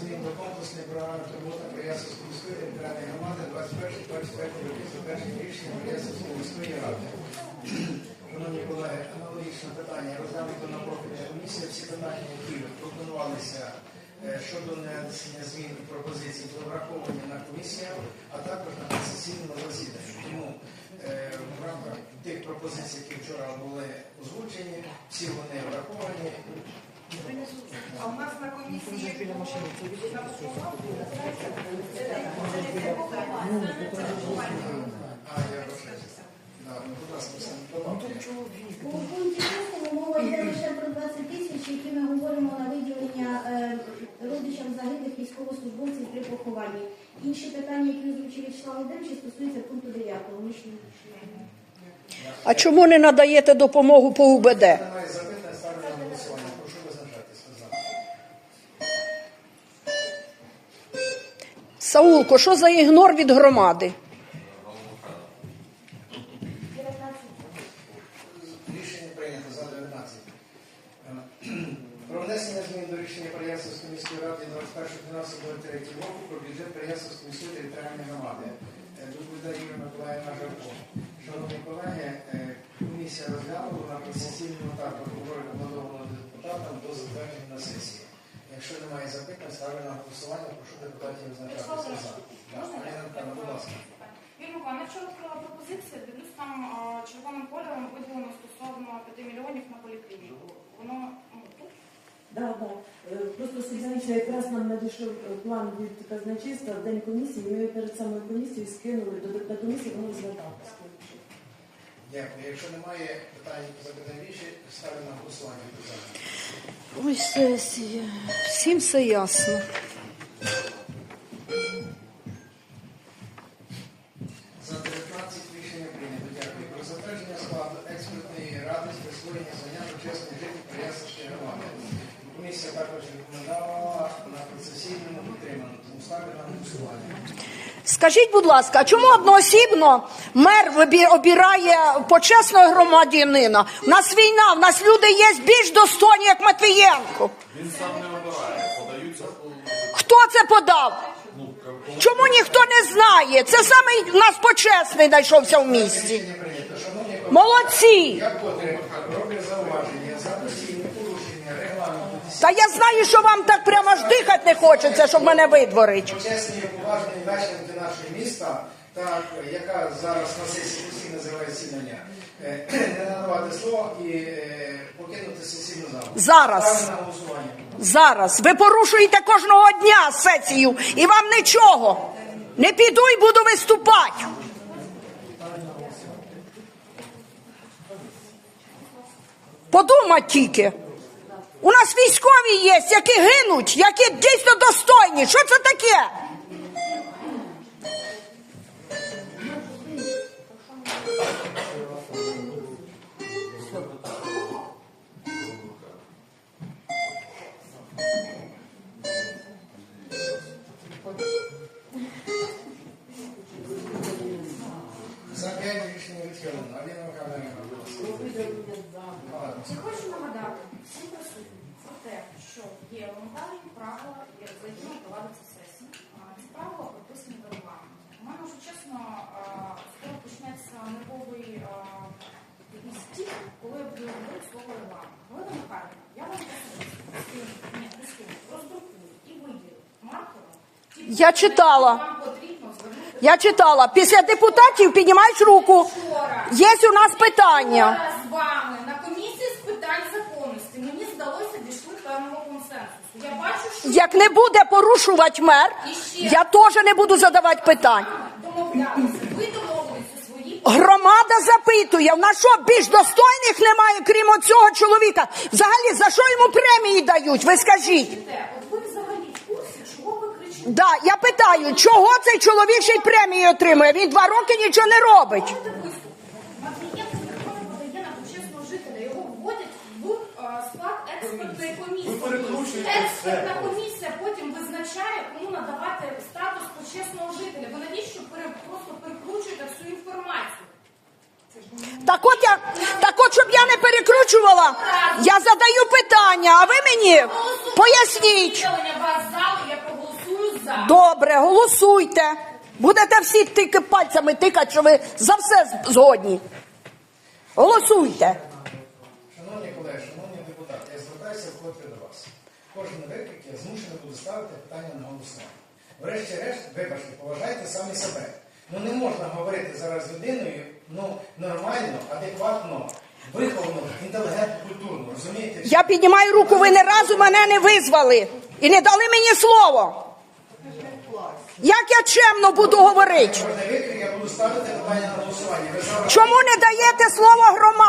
змін до комплексної програми роботи Приясовської міської територіальної громади 21-25 роки. Затвердження рішення Приясовської міської ради. Шановні колеги, аналогічне питання розглянуто на профільній комісії. Всі питання, які пропонувалися е, щодо внесення змін пропозицій, були враховані на комісіях, а також на сесійному засіданні. Тому е, в рамках тих пропозицій, які вчора були озвучені, всі вони враховані. У пункті 6 мова йде лише про 20 тисяч, які ми говоримо на виділення родичам загиблих військовослужбовців при похованні. Інші питання, які озвучив Вячеслав Володимирович, стосуються пункту 9. А чому не надаєте допомогу по УБД? Саулко, що за ігнор від громади? Рішення прийнято за 19. Е, Про внесення змін до рішення Переяславської міської ради 21.12.23 року про бюджет Переяславської міської територіальної громади. Е, Доповідає Юрія Миколаївна Жарко. Шановні колеги, е, комісія розглянула на процесійному етапі рекомендованого депутатам до затвердження на сесії. Якщо немає запитань, ставлю на голосування, прошу депутатів визначатися за. Да, Марина Михайлівна, будь ласка. Юрій Миколаївна, я вчора відкрила пропозицію, дивлюсь там а, червоним кольором виділено стосовно 5 мільйонів на поліклініку. Воно ну, тут Да, да. Е, Просто Сидзанічна якраз нам надійшов е, план від казначейства в день комісії. Ми перед самою комісією скинули до, до комісії, воно розглядалося. Дякую. Якщо немає питань запитань більше, ставлю на голосування. Ой, сесія. Всім все ясно. За 19 рішення прийнято. Дякую. Про затвердження складу експертної ради з присвоєння звання почесних громади. Комісія також рекомендувала на процесійному підтриману, тому ставлю на голосування. Скажіть, будь ласка, а чому одноосібно мер обирає почесного громадянина? У нас війна, в нас люди є більш достойні, як Матвієнко. Він сам не обирає, подаються Хто це подав? Чому ніхто не знає? Це самий у нас почесний знайшовся в місті. Рішення прийнято. Шановні колеги, Молодці! роблю зауваження за постійне порушення регламенту Та я знаю, що вам так прямо ж дихати не хочеться, щоб мене видворить. так, яка зараз на сесії називає сідання, е, не надавати слово і покинути сесійну залу. Зараз. Зараз ви порушуєте кожного дня сесію, і вам нічого. Не піду і буду виступати. Подумать тільки. У нас військові є, які гинуть, які дійсно достойні. Що це таке? Я хочу нагадати всім присутнім про те, що є елементарні правила, за якими проводиться сесія. Ці правила прописані в регламенті. У мене вже чесно, скоро почнеться нервовий якийсь стіль, коли я буду говорити слово регламент. Галина Михайлівна, я вам роздрукую і виділю маркером. Я читала. Я читала, після депутатів піднімаєш руку. Є у нас питання. З вами на комісії з питань законності мені здалося дійшли певного консенсусу. Я бачу, що Як не буде порушувати мер, я теж не буду задавати питань. Громада запитує, в нас що більш достойних немає, крім оцього чоловіка. Взагалі, за що йому премії дають? Ви скажіть. Да, я питаю, чого цей чоловік ще й премії отримує? Він два роки нічого не робить. Можете виступити. Матвієнко ніхто не подає на почесного жителя. Його вводять в е, склад експертної комісії. Ви перекручуєте Експертна комісія потім визначає, кому надавати статус почесного жителя. Ви навіщо просто перекручуєте всю інформацію? Так от я так от, щоб я не перекручувала, я задаю питання, а ви мені поясніть. Добре, голосуйте. Будете всі тики пальцями тикати, що ви за все згодні. Голосуйте. Шановні колеги, шановні депутати, я звертаюся вкотре до вас. Кожен виклик я змушений буду ставити питання на голосування. Врешті-решт, вибачте, поважайте самі себе. Ну не можна говорити зараз з людиною ну, нормально, адекватно, виховано, інтелігентно, культурно. Розумієте? Я піднімаю руку, ви ні разу мене не визвали і не дали мені слово. Як я чемно буду говорити? Я буду ставити питання на голосування. Чому не даєте слово громаді?